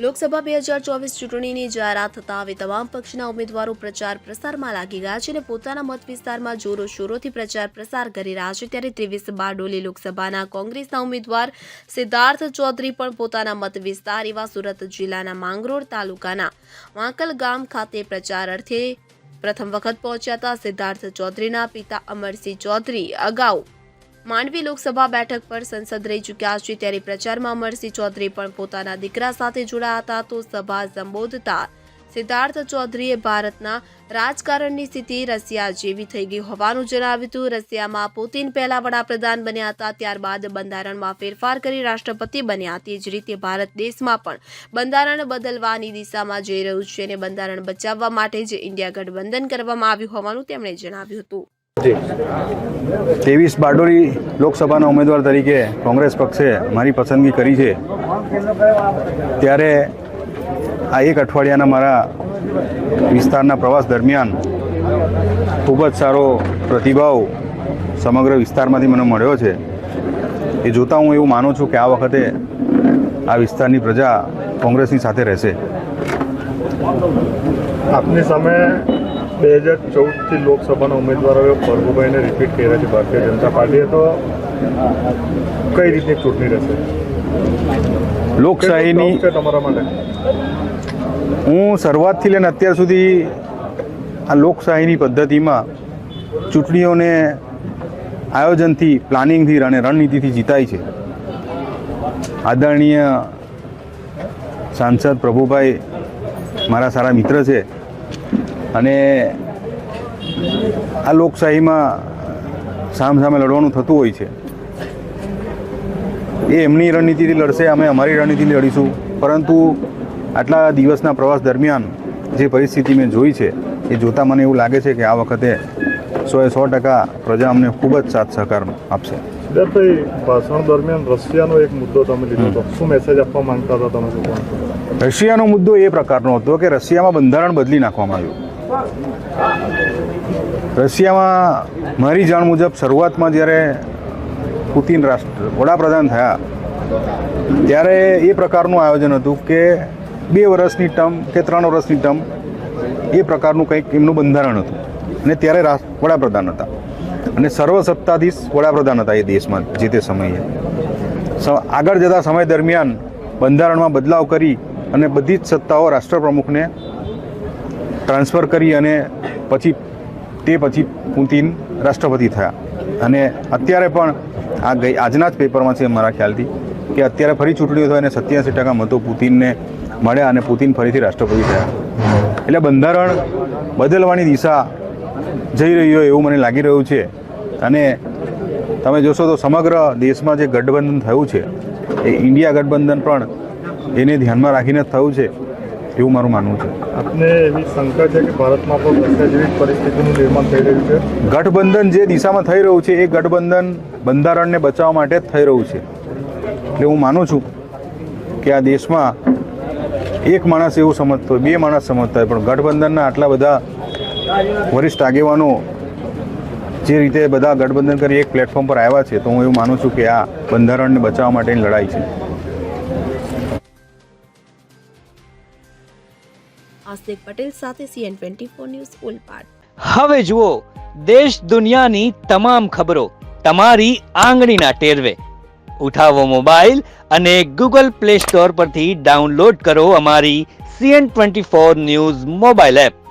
લોકસભા બે હજાર ચોવીસ ચૂંટણીની જાહેરાત થતાં હવે તમામ પક્ષના ઉમેદવારો પ્રચાર પ્રસારમાં લાગી ગયા છે અને પોતાના મત વિસ્તારમાં જોરો શોરોથી પ્રચાર પ્રસાર કરી રહ્યા છે. ત્યારે ત્રેવીસ બારડોલી લોકસભાના કોંગ્રેસના ઉમેદવાર સિદ્ધાર્થ ચૌધરી પણ પોતાના મત વિસ્તાર એવા સુરત જિલ્લાના માંગરોળ તાલુકાના વાંકલ ગામ ખાતે પ્રચાર અર્થે પ્રથમ વખત પહોંચ્યા હતા. સિદ્ધાર્થ ચૌધરીના પિતા અમરસિંહ ચૌધરી અગાઉ માંડવી લોકસભા બેઠક પર સંસદ રહી ચૂક્યા છે, ત્યારે પ્રચારમાં અમરસિંહ ચૌધરી પણ પોતાના દીકરા સાથે જોડાયા હતા તો સભા સંબોધતા સિદ્ધાર્થ ચૌધરીએ ભારતના રાજકારણની સ્થિતિ રશિયા જેવી થઈ ગઈ હોવાનું જણાવ્યું હતું. રશિયામાં પુતિન પહેલા વડાપ્રધાન બન્યા હતા, ત્યારબાદ બંધારણમાં ફેરફાર કરી રાષ્ટ્રપતિ બન્યા. તે જ રીતે ભારત દેશમાં પણ બંધારણ બદલવાની દિશામાં જઈ રહ્યું છે અને બંધારણ બચાવવા માટે જ ઇન્ડિયા ગઠબંધન કરવામાં આવ્યું હોવાનું તેમણે જણાવ્યું હતું. ત્રેવીસ બારડોલી લોકસભાના ઉમેદવાર તરીકે કોંગ્રેસ પક્ષે મારી પસંદગી કરી છે. ત્યારે આ એક અઠવાડિયાના મારા વિસ્તારના પ્રવાસ દરમિયાન ખૂબ જ સારો પ્રતિભાવ સમગ્ર વિસ્તારમાંથી મને મળ્યો છે. એ જોતાં હું એવું માનું છું કે આ વખતે આ વિસ્તારની પ્રજા કોંગ્રેસની સાથે રહેશે. આપની સામે બે હજાર ચૌદથી લોકસભાના ઉમેદવારોએ પ્રભુભાઈને રિપીટ કર્યા છે ભારતીય જનતા પાર્ટીએ. તો કઈ રીતની ચૂંટણી રહેશે? લોકશાહીની છે તમારા માટે? હું શરૂઆતથી લઈને અત્યાર સુધી આ લોકશાહીની પદ્ધતિમાં ચૂંટણીઓને આયોજનથી પ્લાનિંગથી અને રણનીતિથી જીતાય છે. આદરણીય સાંસદ પ્રભુભાઈ મારા સારા મિત્ર છે. અને આ લોકશાહીમાં સામ સામે લડવાનું થતું હોય છે. એ એમની રણનીતિથી લડશે અમે અમારી રણનીતિથી લડીશું. પરંતુ આટલા દિવસના પ્રવાસ દરમિયાન જે પરિસ્થિતિ મેં જોઈ છે એ જોતાં મને એવું લાગે છે કે આ વખતે સોએ સો ટકા પ્રજા અમને ખૂબ જ સાથ સહકાર આપશે. ભાષણ દરમિયાન રશિયાનો એક મુદ્દો તમે લીધો હતો. શું મેસેજ આપવા માંગતા હતા તમે રશિયાનો મુદ્દો એ પ્રકારનો હતો કે રશિયામાં બંધારણ બદલી નાખવામાં આવ્યું. રશિયામાં મારી જાણ મુજબ શરૂઆતમાં જ્યારે પુતિન રાષ્ટ્ર વડાપ્રધાન થયા, ત્યારે એ પ્રકારનું આયોજન હતું કે બે વર્ષની ટર્મ કે ત્રણ વર્ષની ટર્મ એ પ્રકારનું કંઈક એમનું બંધારણ હતું. અને ત્યારે વડાપ્રધાન હતા. અને સર્વસત્તાધીશ વડાપ્રધાન હતા એ દેશમાં જે તે સમયે. આગળ જતા સમય દરમિયાન બંધારણમાં બદલાવ કરી અને બધી જ સત્તાઓ રાષ્ટ્રપ્રમુખને ટ્રાન્સફર કરી અને પછી તે પછી પુતિન રાષ્ટ્રપતિ થયા. અને અત્યારે પણ આ ગઈ આજના જ પેપરમાં છે મારા ખ્યાલથી કે અત્યારે ફરી ચૂંટણીઓ થઈ અને સત્યાસી ટકા મતો પુતિનને મળ્યા અને પુતિન ફરીથી રાષ્ટ્રપતિ થયા. એટલે બંધારણ બદલવાની દિશા જઈ રહી હોય એવું મને લાગી રહ્યું છે. અને તમે જોશો તો સમગ્ર દેશમાં જે ગઠબંધન થયું છે, એ ઇન્ડિયા ગઠબંધન પણ એને ધ્યાનમાં રાખીને જ થયું છે. એવું મારું માનવું છે. આપને એવી શંકા છે કે ભારતમાં પણ રશિયા જેવી પરિસ્થિતિનું નિર્માણ થઈ રહ્યું છે? ગઠબંધન જે દિશામાં થઈ રહ્યું છે એ ગઠબંધન બંધારણને બચાવવા માટે જ થઈ રહ્યું છે. એટલે હું માનું છું કે આ દેશમાં એક માણસ એવું સમજતો હોય બે માણસ સમજતા હોય પણ ગઠબંધનના આટલા બધા વરિષ્ઠ આગેવાનો જે રીતે બધા ગઠબંધન કરી એક પ્લેટફોર્મ પર આવ્યા છે તો હું એવું માનું છું કે આ બંધારણને બચાવવા માટેની લડાઈ છે. આસ્તિક પટેલ સાથે CN twenty four news Olpad હવે જુઓ, દેશ દુનિયાની તમામ ખબરો તમારી આંગળીના ટેરવે. ઉઠાવો મોબાઈલ અને ગૂગલ પ્લે સ્ટોર પરથી ડાઉનલોડ કરો અમારી CN twenty four news mobile app.